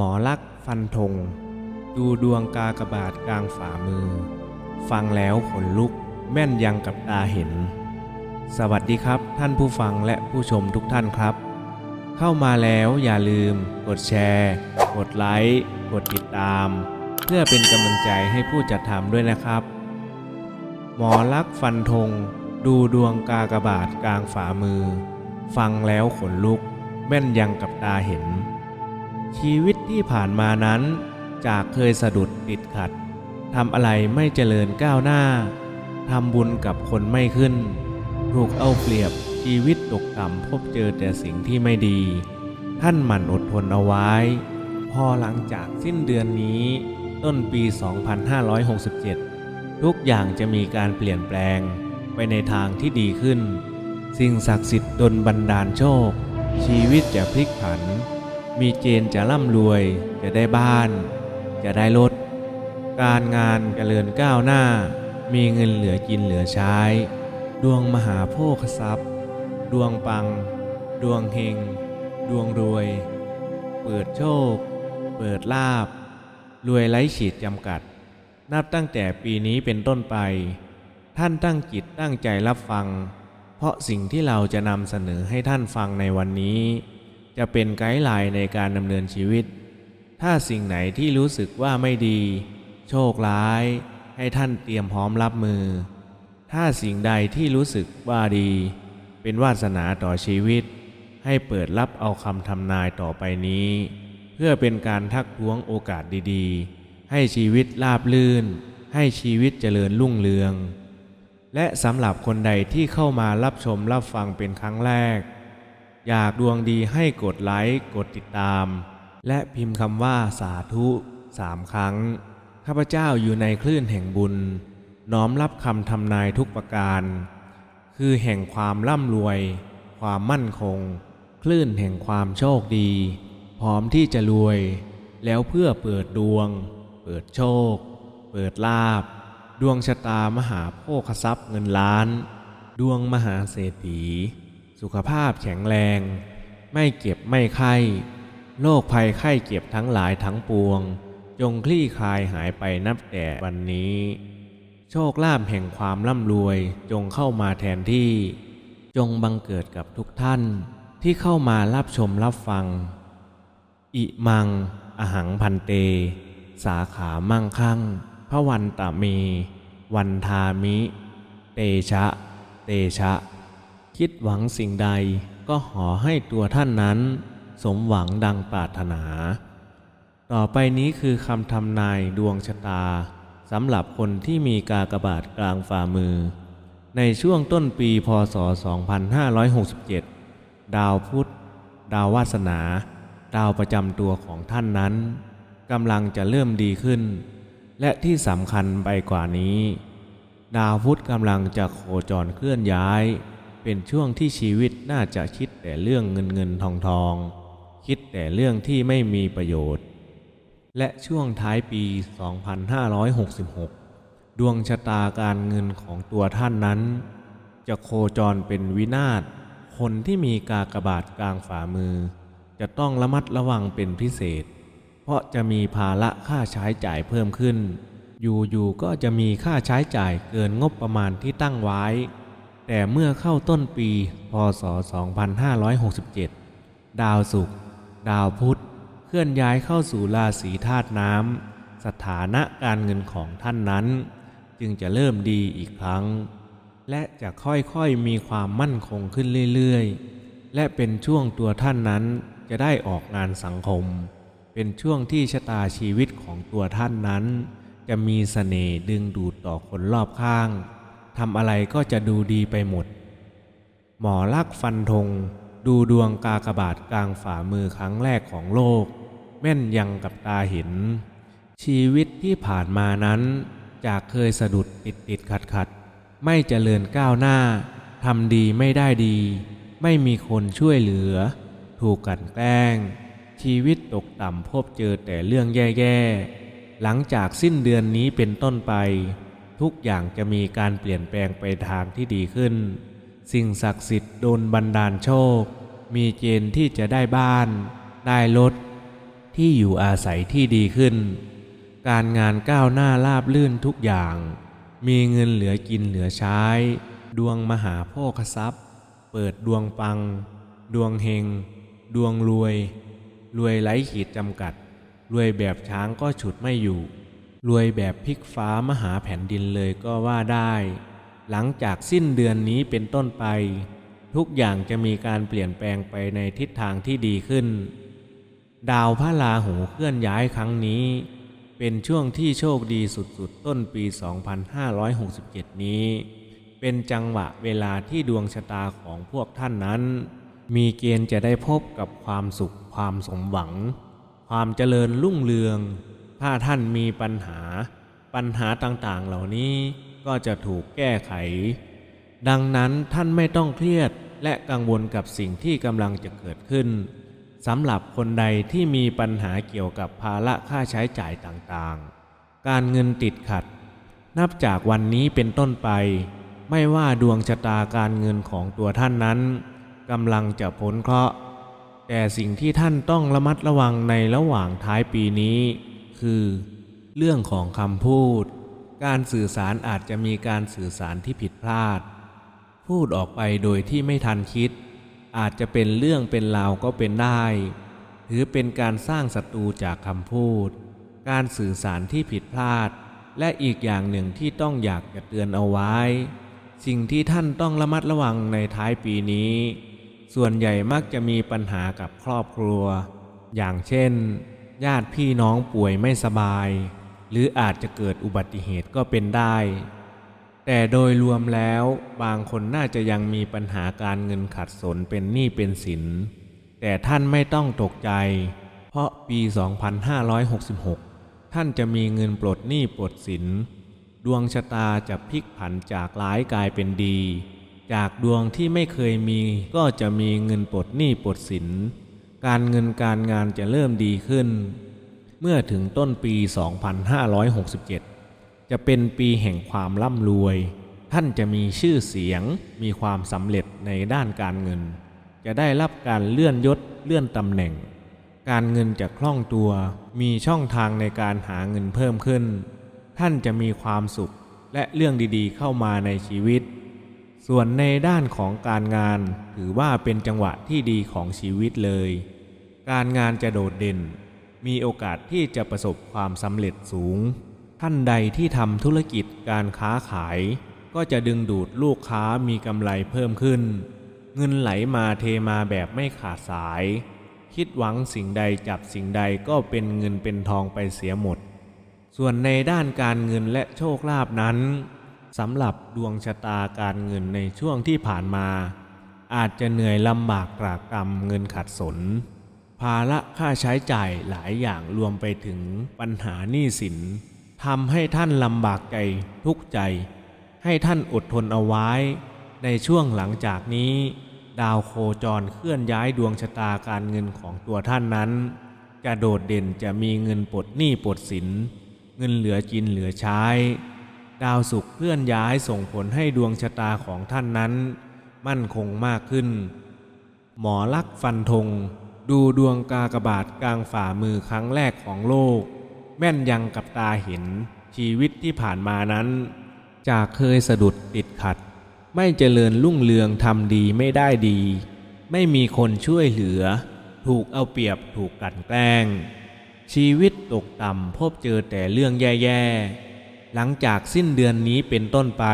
มอลักษ์ฟันธง ดูดวงกากบาทกลางฝ่ามือ ฟังแล้วขนลุกแม่นยังกับตาเห็น สวัสดีครับท่านผู้ฟังและผู้ชมทุกท่านครับ เข้ามาแล้วอย่าลืม กดแชร์ กดไลค์กดติดตาม เพื่อเป็นกำลังใจให้ผู้จัดทำด้วยนะครับ หมอลักษ์ฟันธง ดูดวงกากบาทกลางฝ่ามือ ฟังแล้วขนลุกแม่นยังกับตาเห็น ชีวิตที่ผ่านมานั้น จากเคยสะดุดติดขัดทำอะไรไม่เจริญก้าวหน้าทำบุญกับคนไม่ขึ้น ถูกเอาเปรียบชีวิตตกต่ำพบเจอแต่สิ่งที่ไม่ดี ท่านหมั่นอดทนเอาไว้ พอหลังจากสิ้นเดือนนี้ ต้นปี 2567 ทุกอย่างจะมีการเปลี่ยนแปลงไปในทางที่ดีขึ้น สิ่งศักดิ์สิทธิ์ดลบันดาลโชค ชีวิตจะพลิกผัน มีเกณฑ์จะร่ำรวย จะได้บ้าน จะได้รถ การงานเจริญก้าวหน้า มีเงินเหลือกินเหลือใช้ ดวงมหาโภคทรัพย์ ดวงปัง ดวงเฮง ดวงรวย เปิดโชค เปิดลาบ รวยไร้ขีดจำกัด นับตั้งแต่ปีนี้เป็นต้นไป ท่านตั้งจิตตั้งใจรับฟัง เพราะสิ่งที่เราจะนำเสนอให้ท่านฟังในวันนี้ จะเป็นไกด์ไลน์ในการดำเนินชีวิต ถ้าสิ่งไหนที่รู้สึกว่าไม่ดี โชคร้าย ให้ท่านเตรียมพร้อมรับมือ ถ้าสิ่งใดที่รู้สึกว่าดี เป็นวาสนาต่อชีวิต ให้เปิดรับเอาคำทำนายต่อไปนี้ เพื่อเป็นการทักท้วงโอกาสดีๆ ให้ชีวิตราบลื่น ให้ชีวิตเจริญรุ่งเรือง และสำหรับคนใดที่เข้ามารับชมรับฟังเป็นครั้งแรก อยากดวงดีให้กดไลค์กดติดตาม และพิมพ์คำว่าสาธุสามครั้ง ข้าพเจ้าอยู่ในคลื่นแห่งบุญ น้อมรับคำทำนายทุกประการ คือแห่งความร่ำรวย ความมั่นคง คลื่นแห่งความโชคดี พร้อมที่จะรวย แล้วเพื่อเปิดดวง เปิดโชค เปิดลาบ ดวงชะตามหาโภคทรัพย์เงินล้าน ดวงมหาเศรษฐี สุขภาพแข็งแรง ไม่เก็บไม่ไข้โรคภัยไข้เจ็บทั้งหลายทั้งปวง จงคลี่คลายหายไปนับแต่วันนี้ โชคลาภแห่งความร่ำรวยจงเข้ามาแทนที่ จงบังเกิดกับทุกท่านที่เข้ามารับชมรับฟัง อิมัง อหังพันเต สาขามั่งคั่งพระวันตะเมวันทามิ เตชะ เตชะ คิดหวังสิ่งใดก็ขอให้ตัวท่านนั้น สมหวังดังปรารถนา ต่อไปนี้คือคำทำนายดวงชะตาสำหรับคนที่มีกากบาทกลางฝ่ามือ ในช่วงต้นปีพศ 2567 ดาวพุธ ดาววาสนา ดาวประจำตัวของท่านนั้นกำลังจะเริ่มดีขึ้น และที่สำคัญไปกว่านี้ ดาวพุธกำลังจะโคจรเคลื่อนย้าย เป็นช่วงที่ชีวิตน่าจะคิดแต่เรื่องเงินเงินทองทอง คิดแต่เรื่องที่ไม่มีประโยชน์ และช่วงท้ายปี 2566 ดวงชะตาการเงินของตัวท่านนั้น จะโคจรเป็นวินาศ คนที่มีกากบาทกลางฝ่ามือ จะต้องระมัดระวังเป็นพิเศษ เพราะจะมีภาระค่าใช้จ่ายเพิ่มขึ้น อยู่ๆก็จะมีค่าใช้จ่ายเกินงบประมาณที่ตั้งไว้ แต่เมื่อเข้าต้นปีพศ 2567 ดาวศุกร์ดาวพุธเคลื่อนย้ายเข้าสู่ราศีธาตุน้ำสถานะการเงินของท่านนั้น จึงจะเริ่มดีอีกครั้ง และจะค่อยๆมีความมั่นคงขึ้นเรื่อยๆ และเป็นช่วงตัวท่านนั้นจะได้ออกงานสังคม เป็นช่วงที่ชะตาชีวิตของตัวท่านนั้น จะมีเสน่ห์ดึงดูดต่อคนรอบข้าง ทำอะไรก็จะดูดีไปหมด หมอลักฟันธง ดูดวงกากบาทกลางฝ่ามือครั้งแรกของโลก แม่นยังกับตาเห็น ชีวิตที่ผ่านมานั้น จากเคยสะดุดติดติดขัดขัดไม่เจริญก้าวหน้าทำดีไม่ได้ดี ไม่มีคนช่วยเหลือ ถูกกันแกล้ง ชีวิตตกต่ำพบเจอแต่เรื่องแย่ๆ หลังจากสิ้นเดือนนี้เป็นต้นไป ทุกอย่างจะมีการเปลี่ยนแปลงไปทางที่ดีขึ้น สิ่งศักดิ์สิทธิ์โดนบันดาลโชค มีเกณฑ์ที่จะได้บ้าน ได้รถที่อยู่อาศัยที่ดีขึ้น การงานก้าวหน้าราบลื่นทุกอย่าง มีเงินเหลือกินเหลือใช้ ดวงมหาโภคทรัพย์ เปิดดวงปัง ดวงเฮง ดวงรวย รวยไร้ขีดจำกัด รวยแบบช้างก็ฉุดไม่อยู่ รวยแบบพลิกฟ้ามหาแผ่นดินเลยก็ว่าได้ หลังจากสิ้นเดือนนี้เป็นต้นไป ทุกอย่างจะมีการเปลี่ยนแปลงไปในทิศทางที่ดีขึ้น ดาวพระราหูเคลื่อนย้ายครั้งนี้ เป็นช่วงที่โชคดีสุดๆ ต้นปี 2567 นี้ เป็นจังหวะเวลาที่ดวงชะตาของพวกท่านนั้น มีเกณฑ์จะได้พบกับความสุขความสมหวัง ความเจริญรุ่งเรือง ถ้าท่านมีปัญหา ปัญหาต่างๆเหล่านี้ก็จะถูกแก้ไข ดังนั้นท่านไม่ต้องเครียดและกังวลกับสิ่งที่กำลังจะเกิดขึ้นสำหรับคนใดที่มีปัญหาเกี่ยวกับภาระค่าใช้จ่ายต่างๆ การเงินติดขัด นับจากวันนี้เป็นต้นไป ไม่ว่าดวงชะตาการเงินของตัวท่านนั้นกำลังจะพ้นเคราะห์แต่สิ่งที่ท่านต้องระมัดระวังในระหว่างท้ายปีนี้ คือ เรื่องของคำพูด การสื่อสารอาจจะมีการสื่อสารที่ผิดพลาด พูดออกไปโดยที่ไม่ทันคิด อาจจะเป็นเรื่องเป็นราวก็เป็นได้ถือเป็นการสร้างศัตรูจากคำพูด การสื่อสารที่ผิดพลาด และอีกอย่างหนึ่งที่ต้องอยากจะเตือนเอาไว้ สิ่งที่ท่านต้องระมัดระวังในท้ายปีนี้ ส่วนใหญ่มักจะมีปัญหากับครอบครัว อย่างเช่น ญาติพี่น้องป่วยไม่สบาย หรืออาจจะเกิดอุบัติเหตุก็เป็นได้ แต่โดยรวมแล้วบางคนน่าจะยังมีปัญหาการเงินขัดสนเป็นหนี้เป็นสิน แต่ท่านไม่ต้องตกใจ เพราะปี 2566 ท่านจะมีเงินปลดหนี้ปลดสิน ดวงชะตาจะพลิกผันจากร้ายกลายเป็นดี จากดวงที่ไม่เคยมีก็จะมีเงินปลดหนี้ปลดสิน การเงินการงานจะเริ่มดีขึ้น เมื่อถึงต้นปี 2567 จะเป็นปีแห่งความร่ำรวย ท่านจะมีชื่อเสียง มีความสำเร็จในด้านการเงิน จะได้รับการเลื่อนยศเลื่อนตำแหน่ง การเงินจะคล่องตัว มีช่องทางในการหาเงินเพิ่มขึ้น ท่านจะมีความสุขและเรื่องดีๆ เข้ามาในชีวิต ส่วนในด้านของการงานถือว่าเป็นจังหวะที่ดีของชีวิตเลย การงานจะโดดเด่น มีโอกาสที่จะประสบความสำเร็จสูง ท่านใดที่ทำธุรกิจการค้าขาย ก็จะดึงดูดลูกค้ามีกำไรเพิ่มขึ้น เงินไหลมาเทมาแบบไม่ขาดสาย คิดหวังสิ่งใดจับสิ่งใดก็เป็นเงินเป็นทองไปเสียหมด ส่วนในด้านการเงินและโชคลาภนั้น สำหรับดวงชะตาการเงินในช่วงที่ผ่านมา อาจจะเหนื่อยลำบากตรากตรำเงินขัดสน ภาระค่าใช้จ่ายหลายอย่างรวมไปถึงปัญหาหนี้สินทำให้ท่านลำบากใจทุกข์ใจ ให้ท่านอดทนเอาไว้ ในช่วงหลังจากนี้ ดาวโคจรเคลื่อนย้ายดวงชะตาการเงินของตัวท่านนั้น จะโดดเด่นจะมีเงินปลดหนี้ปลดสิน เงินเหลือกินเหลือใช้ ดาวศุกเคลื่อนย้ายส่งผลให้ดวงชะตาของท่านนั้น มั่นคงมากขึ้น หมอลักฟันธง ดูดวงกากบาทกลางฝ่ามือครั้งแรกของโลก แม่นยังกับตาเห็นชีวิตที่ผ่านมานั้น จากเคยสะดุดติดขัด ไม่เจริญรุ่งเรืองทำดีไม่ได้ดี ไม่มีคนช่วยเหลือ ถูกเอาเปรียบถูกกลั่นแกล้ง ชีวิตตกต่ำพบเจอแต่เรื่องแย่ๆ หลังจากสิ้นเดือนนี้เป็นต้นไป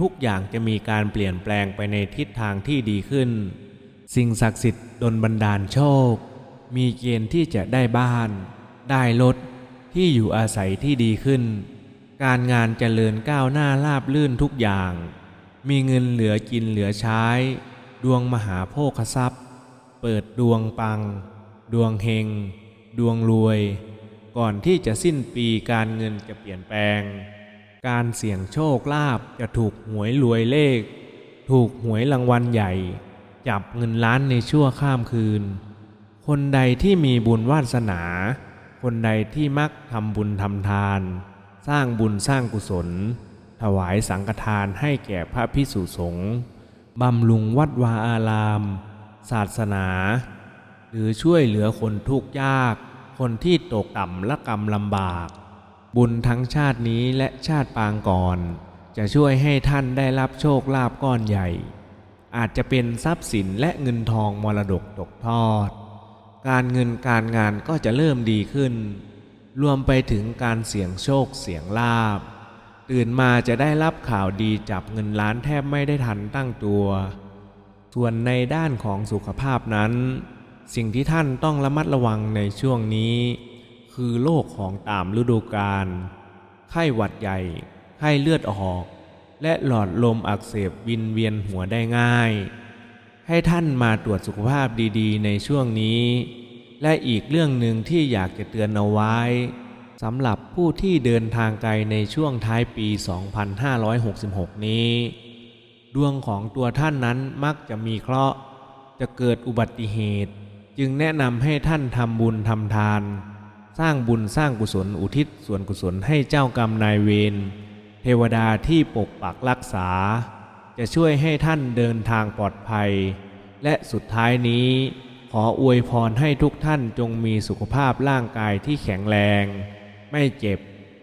ทุกอย่างจะมีการเปลี่ยนแปลงไปในทิศทางที่ดีขึ้น สิ่งศักดิ์สิทธิ์ดลบันดาลโชค มีเกณฑ์ที่จะได้บ้าน ได้รถที่อยู่อาศัยที่ดีขึ้น การงานเจริญก้าวหน้าราบลื่นทุกอย่าง มีเงินเหลือกินเหลือใช้ ดวงมหาโภคทรัพย์ เปิดดวงปัง ดวงเฮง ดวงรวย ก่อนที่จะสิ้นปีการเงินจะเปลี่ยนแปลง การเสี่ยงโชคลาภจะถูกหวยรวยเลข ถูกหวยรางวัลใหญ่ จับเงินล้านในชั่วข้ามคืน คนใดที่มีบุญวาสนา คนใดที่มักทำบุญทำทาน สร้างบุญสร้างกุศล ถวายสังฆทานให้แก่พระพิสุสงฆ์บำรุงวัดวาอาราม ศาสนา หรือช่วยเหลือคนทุกข์ยาก คนที่ตกต่ำและกรรมลำบาก บุญทั้งชาตินี้และชาติปางก่อน จะช่วยให้ท่านได้รับโชคลาภก้อนใหญ่ อาจจะเป็นทรัพย์สินและเงินทองมรดกตกทอด การเงินการงานก็จะเริ่มดีขึ้น รวมไปถึงการเสี่ยงโชคเสี่ยงลาบตื่นมาจะได้รับข่าวดีจับเงินล้านแทบไม่ได้ทันตั้งตัว ส่วนในด้านของสุขภาพนั้น สิ่งที่ท่านต้องระมัดระวังในช่วงนี้ คือโรคของตามฤดูกาลไข้หวัดใหญ่ ไข้เลือดออก และหลอดลมอักเสบวินเวียนหัวได้ง่าย ให้ท่านมาตรวจสุขภาพดีๆ ในช่วงนี้ และอีกเรื่องหนึ่งที่อยากจะเตือนเอาไว้สำหรับผู้ที่เดินทางไกลในช่วงท้ายปี 2566 นี้ ดวงของตัวท่านนั้นมักจะมีเคราะห์ จะเกิดอุบัติเหตุ จึงแนะนำให้ท่านทำบุญทำทาน สร้างบุญสร้างกุศลอุทิศส่วนกุศลให้เจ้ากรรมนายเวรเทวดาที่ปกปักรักษา จะช่วยให้ท่านเดินทางปลอดภัย และสุดท้ายนี้ ขออวยพรให้ทุกท่านจงมีสุขภาพร่างกายที่แข็งแรง ไม่เจ็บ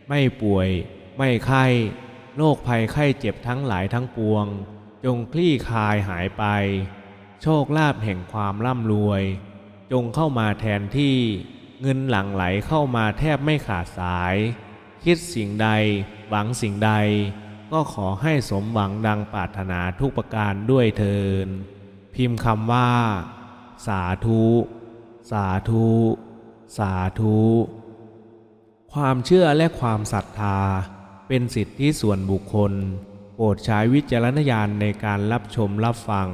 ไม่ป่วย ไม่ไข้โรคภัยไข้เจ็บทั้งหลายทั้งปวง จงคลี่คลายหายไป โชคลาภแห่งความร่ำรวย จงเข้ามาแทนที่ เงินหลั่งไหลเข้ามาแทบไม่ขาดสาย คิดสิ่งใด หวังสิ่งใด ก็ขอให้สมหวังดังปรารถนาทุกประการด้วยเทิน พิมพ์คำว่า สาธุ สาธุ สาธุ ความเชื่อและความศรัทธา เป็นสิทธิส่วนบุคคล โปรดใช้วิจารณญาณในการรับชมรับฟัง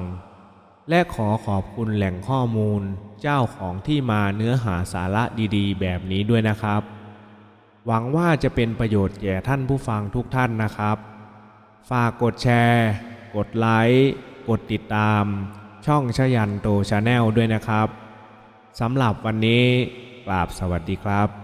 และขอขอบคุณแหล่งข้อมูลเจ้าของที่มาเนื้อหาสาระดีๆ แบบนี้ด้วยนะครับ หวังว่าจะเป็นประโยชน์แก่ท่านผู้ฟังทุกท่านนะครับ ฝากกดแชร์ กดไลค์กดติดตาม ช่องชยันโตชาแนลด้วยนะครับสำหรับวันนี้กราบสวัสดีครับ